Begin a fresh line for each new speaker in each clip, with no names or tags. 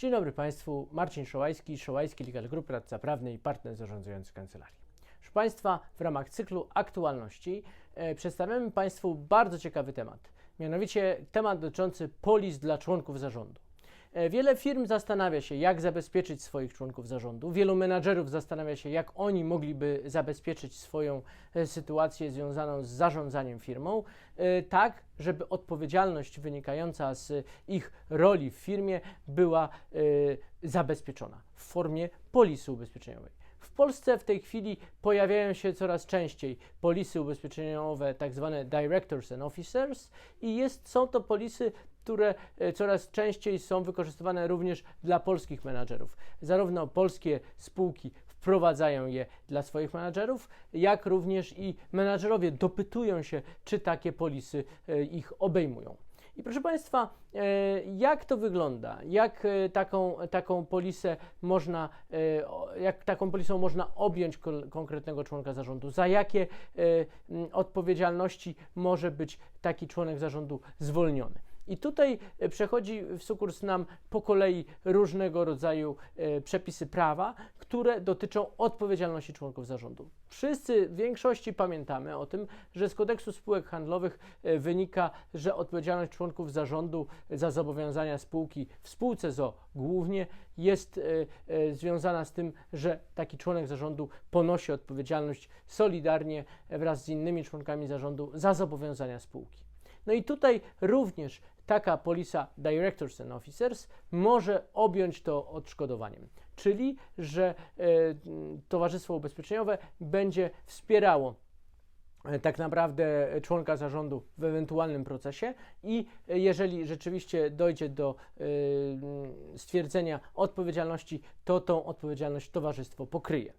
Dzień dobry Państwu, Marcin Szołajski, Szołajski Legal Group, radca prawny i partner zarządzający kancelarii. Proszę Państwa, w ramach cyklu aktualności e, przedstawiamy Państwu bardzo ciekawy temat, mianowicie temat dotyczący polis dla członków zarządu. E, Wiele firm zastanawia się, jak zabezpieczyć swoich członków zarządu. Wielu menadżerów zastanawia się, jak oni mogliby zabezpieczyć swoją e, sytuację związaną z zarządzaniem firmą, e, tak, żeby odpowiedzialność wynikająca z ich roli w firmie była zabezpieczona w formie polisy ubezpieczeniowej. W Polsce w tej chwili pojawiają się coraz częściej polisy ubezpieczeniowe, tak zwane directors and officers, i jest, są to polisy, które e, coraz częściej są wykorzystywane również dla polskich menadżerów. Zarówno polskie spółki wprowadzają je dla swoich menadżerów, jak również i menadżerowie dopytują się, czy takie polisy e, ich obejmują. I proszę Państwa, e, jak to wygląda? Jak e, taką, taką polisę można, e, jak taką polisą można objąć konkretnego członka zarządu? Za jakie odpowiedzialności może być taki członek zarządu zwolniony? I tutaj przechodzi w sukurs nam po kolei różnego rodzaju przepisy prawa, które dotyczą odpowiedzialności członków zarządu. Wszyscy w większości pamiętamy o tym, że z kodeksu spółek handlowych e, wynika, że odpowiedzialność członków zarządu za zobowiązania spółki w spółce ZO głównie jest e, e, związana z tym, że taki członek zarządu ponosi odpowiedzialność solidarnie wraz z innymi członkami zarządu za zobowiązania spółki. No i tutaj również taka polisa Directors and Officers może objąć to odszkodowaniem, czyli że e, Towarzystwo Ubezpieczeniowe będzie wspierało tak naprawdę e, członka zarządu w ewentualnym procesie i e, jeżeli rzeczywiście dojdzie do e, stwierdzenia odpowiedzialności, to tą odpowiedzialność towarzystwo pokryje.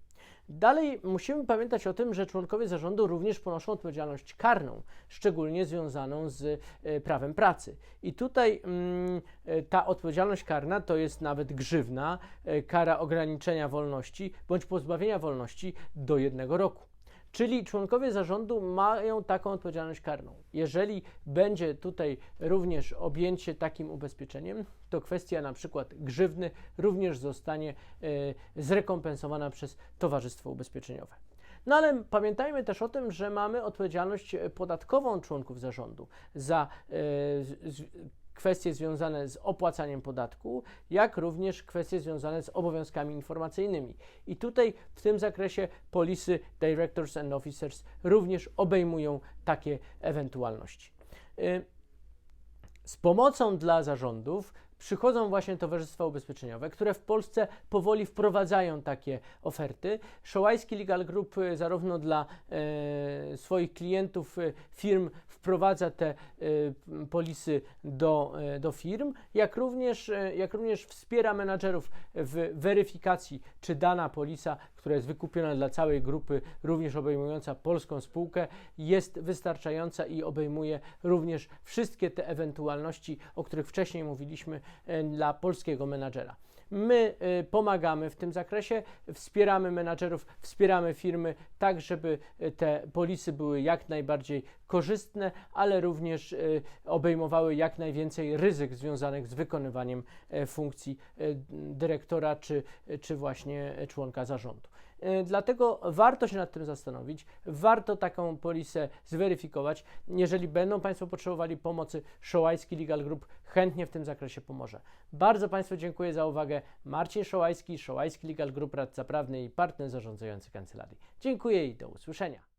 Dalej musimy pamiętać o tym, że członkowie zarządu również ponoszą odpowiedzialność karną, szczególnie związaną z e, prawem pracy. I tutaj mm, e, ta odpowiedzialność karna to jest nawet grzywna, e, kara ograniczenia wolności bądź pozbawienia wolności do jednego roku. Czyli członkowie zarządu mają taką odpowiedzialność karną. Jeżeli będzie tutaj również objęcie takim ubezpieczeniem, to kwestia na przykład grzywny również zostanie e, zrekompensowana przez Towarzystwo Ubezpieczeniowe. No ale pamiętajmy też o tym, że mamy odpowiedzialność podatkową członków zarządu za z, z, kwestie związane z opłacaniem podatku, jak również kwestie związane z obowiązkami informacyjnymi. I tutaj w tym zakresie polisy Directors and Officers również obejmują takie ewentualności. Y, Z pomocą dla zarządów przychodzą właśnie towarzystwa ubezpieczeniowe, które w Polsce powoli wprowadzają takie oferty. Szołajski Legal Group y, zarówno dla e, swoich klientów, y, firm wprowadza te y, polisy do, e, do firm, jak również, e, jak również wspiera menadżerów w weryfikacji, czy dana polisa, która jest wykupiona dla całej grupy, również obejmująca polską spółkę, jest wystarczająca i obejmuje również wszystkie te ewentualności, o których wcześniej mówiliśmy, e, dla polskiego menadżera. My e, pomagamy w tym zakresie, wspieramy menadżerów, wspieramy firmy, tak żeby e, te polisy były jak najbardziej korzystne, ale również e, obejmowały jak najwięcej ryzyk związanych z wykonywaniem e, funkcji e, dyrektora czy, czy właśnie e, członka zarządu. E, Dlatego warto się nad tym zastanowić, warto taką polisę zweryfikować. Jeżeli będą Państwo potrzebowali pomocy, Szołajski Legal Group chętnie w tym zakresie pomoże. Bardzo Państwu dziękuję za uwagę. Marcin Szołajski, Szołajski Legal Group, radca prawny i partner zarządzający kancelarii. Dziękuję i do usłyszenia.